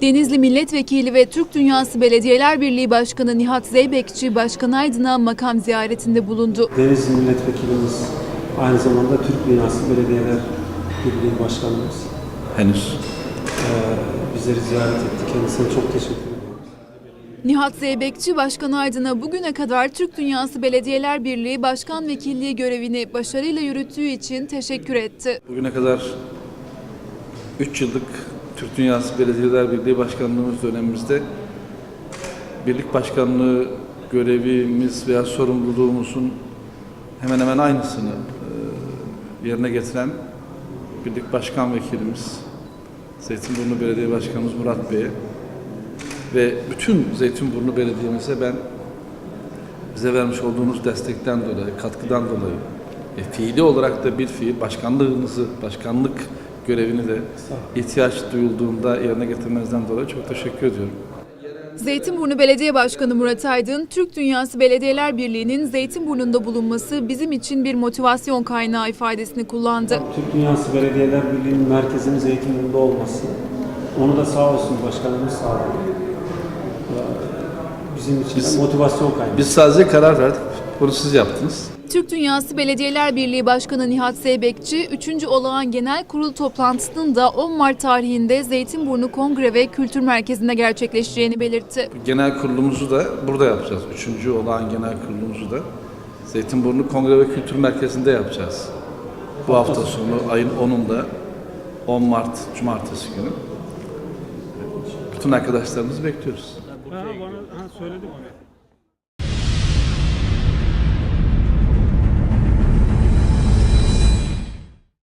Denizli Milletvekili ve Türk Dünyası Belediyeler Birliği Başkanı Nihat Zeybekçi, Başkan Aydın'a makam ziyaretinde bulundu. Denizli Milletvekilimiz aynı zamanda Türk Dünyası Belediyeler Birliği Başkanımız. Henüz. Ee, bizleri ziyaret etti. Kendisine çok teşekkür ediyoruz. Nihat Zeybekçi, Başkan Aydın'a bugüne kadar Türk Dünyası Belediyeler Birliği Başkan Vekilliği görevini başarıyla yürüttüğü için teşekkür etti. Bugüne kadar 3 yıllık Türk Dünyası Belediyeler Birliği Başkanlığımız dönemimizde birlik başkanlığı görevimiz veya sorumluluğumuzun hemen hemen aynısını e, yerine getiren birlik başkan vekilimiz Zeytinburnu Belediye Başkanımız Murat Bey'e ve bütün Zeytinburnu Belediye'mize ben bize vermiş olduğunuz destekten dolayı, katkıdan dolayı e, fiili olarak da bir fiil başkanlığınızı, başkanlık görevini de ihtiyaç duyulduğunda yerine getirmenizden dolayı çok teşekkür ediyorum. Zeytinburnu Belediye Başkanı Murat Aydın, Türk Dünyası Belediyeler Birliği'nin Zeytinburnu'nda bulunması bizim için bir motivasyon kaynağı ifadesini kullandı. Türk Dünyası Belediyeler Birliği'nin merkezinin Zeytinburnu'nda olması. Onu da sağ olsun başkanımız sağladı. Ee, Bizim için Biz- motivasyon kaynağı. Biz sadece karar verdik. Bunu siz yaptınız. Türk Dünyası Belediyeler Birliği Başkanı Nihat Zeybekçi, 3. Olağan Genel Kurul toplantısının da 10 Mart tarihinde Zeytinburnu Kongre ve Kültür Merkezi'nde gerçekleşeceğini belirtti. Genel kurulumuzu da burada yapacağız. Üçüncü olan genel kurulumuzu da Zeytinburnu Kongre ve Kültür Merkezi'nde yapacağız. Bu hafta sonu ayın 10'unda 10 Mart Cumartesi günü. Bütün arkadaşlarımızı bekliyoruz. Ha, bana ha, söyledim.